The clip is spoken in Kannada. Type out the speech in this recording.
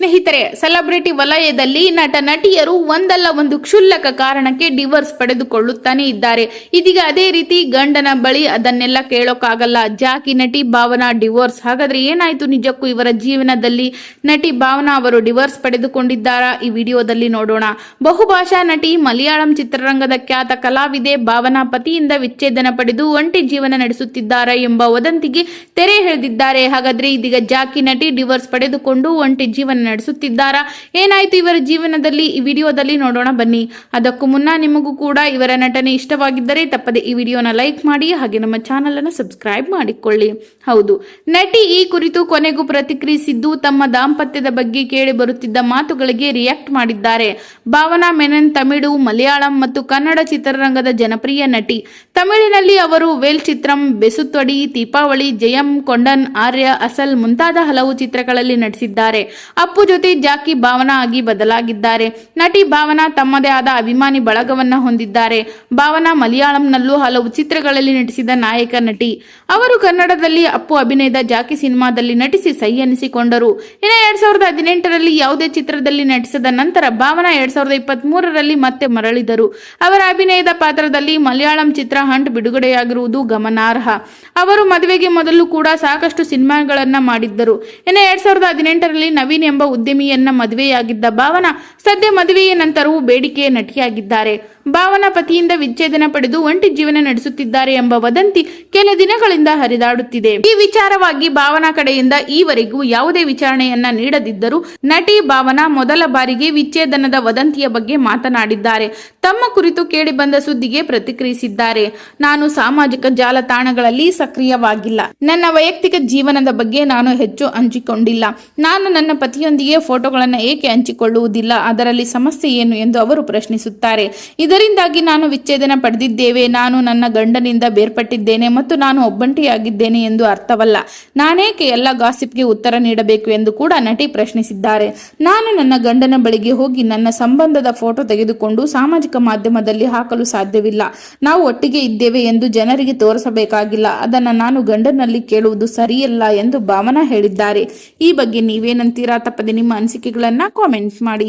ಸ್ನೇಹಿತರೆ, ಸೆಲೆಬ್ರಿಟಿ ವಲಯದಲ್ಲಿ ನಟ, ನಟಿಯರು ಒಂದಲ್ಲ ಒಂದು ಕ್ಷುಲ್ಲಕ ಕಾರಣಕ್ಕೆ ಡಿವೋರ್ಸ್ ಪಡೆದುಕೊಳ್ಳುತ್ತಾನೆ ಇದ್ದಾರೆ. ಇದೀಗ ಅದೇ ರೀತಿ ಗಂಡನ ಬಳಿ ಅದನ್ನೆಲ್ಲ ಕೇಳೋಕ್ಕಾಗಲ್ಲ. ಜಾಕಿ, ನಟಿ ಭಾವನಾ ಡಿವೋರ್ಸ್. ಹಾಗಾದ್ರೆ ಏನಾಯ್ತು ನಿಜಕ್ಕೂ ಇವರ ಜೀವನದಲ್ಲಿ? ನಟಿ ಭಾವನಾ ಅವರು ಡಿವೋರ್ಸ್ ಪಡೆದುಕೊಂಡಿದ್ದಾರಾ? ಈ ವಿಡಿಯೋದಲ್ಲಿ ನೋಡೋಣ. ಬಹುಭಾಷಾ ನಟಿ, ಮಲಯಾಳಂ ಚಿತ್ರರಂಗದ ಖ್ಯಾತ ಕಲಾವಿದೆ ಭಾವನಾ ಪತಿಯಿಂದ ವಿಚ್ಛೇದನ ಪಡೆದು ಒಂಟಿ ಜೀವನ ನಡೆಸುತ್ತಿದ್ದಾರೆ ಎಂಬ ವದಂತಿಗೆ ತೆರೆ ಎಳೆದಿದ್ದಾರೆ. ಹಾಗಾದ್ರೆ ಇದೀಗ ಜಾಕಿ, ನಟಿ ಡಿವೋರ್ಸ್ ಪಡೆದುಕೊಂಡು ಒಂಟಿ ಜೀವನ ನಡೆಸುತ್ತಿದ್ದಾರಾ? ಏನಾಯ್ತು ಇವರ ಜೀವನದಲ್ಲಿ? ಈ ವಿಡಿಯೋದಲ್ಲಿ ನೋಡೋಣ ಬನ್ನಿ. ಅದಕ್ಕೂ ಮುನ್ನ ನಿಮಗೂ ಕೂಡ ಇವರ ನಟನೆ ಇಷ್ಟವಾಗಿದ್ದರೆ ತಪ್ಪದೆ ಈ ವಿಡಿಯೋನ ಲೈಕ್ ಮಾಡಿ ಹಾಗೆ ನಮ್ಮ ಚಾನಲ್ ಅನ್ನು ಸಬ್ಸ್ಕ್ರೈಬ್ ಮಾಡಿಕೊಳ್ಳಿ. ಹೌದು, ನಟಿ ಈ ಕುರಿತು ಕೊನೆಗೂ ಪ್ರತಿಕ್ರಿಯಿಸಿದ್ದು ತಮ್ಮ ದಾಂಪತ್ಯದ ಬಗ್ಗೆ ಕೇಳಿ ಬರುತ್ತಿದ್ದ ಮಾತುಗಳಿಗೆ ರಿಯಾಕ್ಟ್ ಮಾಡಿದ್ದಾರೆ. ಭಾವನಾ ಮೆನನ್ ತಮಿಳು, ಮಲಯಾಳಂ ಮತ್ತು ಕನ್ನಡ ಚಿತ್ರರಂಗದ ಜನಪ್ರಿಯ ನಟಿ. ತಮಿಳಿನಲ್ಲಿ ಅವರು ವೇಲ್ ಚಿತ್ರಂ, ಬೆಸುತ್ತೊಡಿ, ದೀಪಾವಳಿ, ಜಯಂ, ಕೊಂಡನ್, ಆರ್ಯ, ಅಸಲ್ ಮುಂತಾದ ಹಲವು ಚಿತ್ರಗಳಲ್ಲಿ ನಟಿಸಿದ್ದಾರೆ. ಅಪ್ಪು ಜೊತೆ ಜಾಕಿ ಭಾವನಾ ಆಗಿ ಬದಲಾಗಿದ್ದಾರೆ. ನಟಿ ಭಾವನಾ ತಮ್ಮದೇ ಆದ ಅಭಿಮಾನಿ ಬಳಗವನ್ನ ಹೊಂದಿದ್ದಾರೆ. ಭಾವನಾ ಮಲಯಾಳಂನಲ್ಲೂ ಹಲವು ಚಿತ್ರಗಳಲ್ಲಿ ನಟಿಸಿದ ನಾಯಕ, ನಟಿ. ಅವರು ಕನ್ನಡದಲ್ಲಿ ಅಪ್ಪು ಅಭಿನಯದ ಜಾಕಿ ಸಿನಿಮಾದಲ್ಲಿ ನಟಿಸಿ ಸೈ ಎನಿಸಿಕೊಂಡರು ಇನ್ನು ಎರಡ್ ಸಾವಿರದ ಹದಿನೆಂಟರಲ್ಲಿ ಯಾವುದೇ ಚಿತ್ರದಲ್ಲಿ ನಟಿಸಿದ ನಂತರ ಭಾವನಾ ಎರಡ್ ಸಾವಿರದ ಇಪ್ಪತ್ತ್ ಮೂರರಲ್ಲಿ ಮತ್ತೆ ಮರಳಿದರು. ಅವರ ಅಭಿನಯದ ಪಾತ್ರದಲ್ಲಿ ಮಲಯಾಳಂ ಚಿತ್ರ ಹಂಟ್ ಬಿಡುಗಡೆಯಾಗಿರುವುದು ಗಮನಾರ್ಹ. ಅವರು ಮದುವೆಗೆ ಮೊದಲು ಕೂಡ ಸಾಕಷ್ಟು ಸಿನಿಮಾಗಳನ್ನ ಮಾಡಿದ್ದರು. ಇನ್ನು ಎರಡ್ ಸಾವಿರದ ಹದಿನೆಂಟರಲ್ಲಿ ನವೀನ್ ಎಂಬ ಉದ್ಯಮಿಯನ್ನ ಮದುವೆಯಾಗಿದ್ದ ಭಾವನಾ ಸದ್ಯ ಮದುವೆಯ ನಂತರವೂ ಬೇಡಿಕೆಯ ನಟಿಯಾಗಿದ್ದಾರೆ. ಭಾವನಾ ಪತಿಯಿಂದ ವಿಚ್ಛೇದನ ಪಡೆದು ಒಂಟಿ ಜೀವನ ನಡೆಸುತ್ತಿದ್ದಾರೆ ಎಂಬ ವದಂತಿ ಕೆಲ ದಿನಗಳಿಂದ ಹರಿದಾಡುತ್ತಿದೆ. ಈ ವಿಚಾರವಾಗಿ ಭಾವನಾ ಕಡೆಯಿಂದ ಈವರೆಗೂ ಯಾವುದೇ ವಿಚಾರಣೆಯನ್ನ ನೀಡದಿದ್ದರೂ ನಟಿ ಭಾವನಾ ಮೊದಲ ಬಾರಿಗೆ ವಿಚ್ಛೇದನದ ವದಂತಿಯ ಬಗ್ಗೆ ಮಾತನಾಡಿದ್ದಾರೆ. ತಮ್ಮ ಕುರಿತು ಕೇಳಿಬಂದ ಸುದ್ದಿಗೆ ಪ್ರತಿಕ್ರಿಯಿಸಿದ್ದಾರೆ. ನಾನು ಸಾಮಾಜಿಕ ಜಾಲತಾಣಗಳಲ್ಲಿ ಸಕ್ರಿಯವಾಗಿಲ್ಲ. ನನ್ನ ವೈಯಕ್ತಿಕ ಜೀವನದ ಬಗ್ಗೆ ನಾನು ಹೆಚ್ಚು ಹಂಚಿಕೊಂಡಿಲ್ಲ. ನಾನು ನನ್ನ ಪತಿಯೊಂದಿಗೆ ಫೋಟೋಗಳನ್ನು ಏಕೆ ಹಂಚಿಕೊಳ್ಳುವುದಿಲ್ಲ? ಅದರಲ್ಲಿ ಸಮಸ್ಯೆ ಏನು? ಎಂದು ಅವರು ಪ್ರಶ್ನಿಸುತ್ತಾರೆ. ಇದರಿಂದಾಗಿ ನಾನು ವಿಚ್ಛೇದನ ಪಡೆದಿದ್ದೇವೆ. ನಾನು ನನ್ನ ಗಂಡನಿಂದ ಬೇರ್ಪಟ್ಟಿದ್ದೇನೆ ಮತ್ತು ನಾನು ಒಬ್ಬಂಟಿಯಾಗಿದ್ದೇನೆ ಎಂದು ಅರ್ಥವಲ್ಲ. ನಾನೇಕೆ ಎಲ್ಲ ಗಾಸಿಪ್ಗೆ ಉತ್ತರ ನೀಡಬೇಕು ಎಂದು ಕೂಡ ನಟಿ ಪ್ರಶ್ನಿಸಿದ್ದಾರೆ. ನಾನು ನನ್ನ ಗಂಡನ ಬಳಿಗೆ ಹೋಗಿ ನನ್ನ ಸಂಬಂಧದ ಫೋಟೋ ತೆಗೆದುಕೊಂಡು ಸಾಮಾಜಿಕ ಮಾಧ್ಯಮದಲ್ಲಿ ಹಾಕಲು ಸಾಧ್ಯವಿಲ್ಲ. ನಾವು ಒಟ್ಟಿಗೆ ಇದ್ದೇವೆ ಎಂದು ಜನರಿಗೆ ತೋರಿಸಬೇಕಾಗಿಲ್ಲ. ಅದನ್ನು ನಾನು ಗಂಡನಲ್ಲಿ ಕೇಳುವುದು ಸರಿಯಲ್ಲ ಎಂದು ಭಾವನಾ ಹೇಳಿದ್ದಾರೆ. ಈ ಬಗ್ಗೆ ನೀವೇನಂತೀರಾ ತಪ್ಪದೆ ನಿಮ್ಮ ಅನಿಸಿಕೆಗಳನ್ನು ಕಾಮೆಂಟ್ಸ್ ಮಾಡಿ.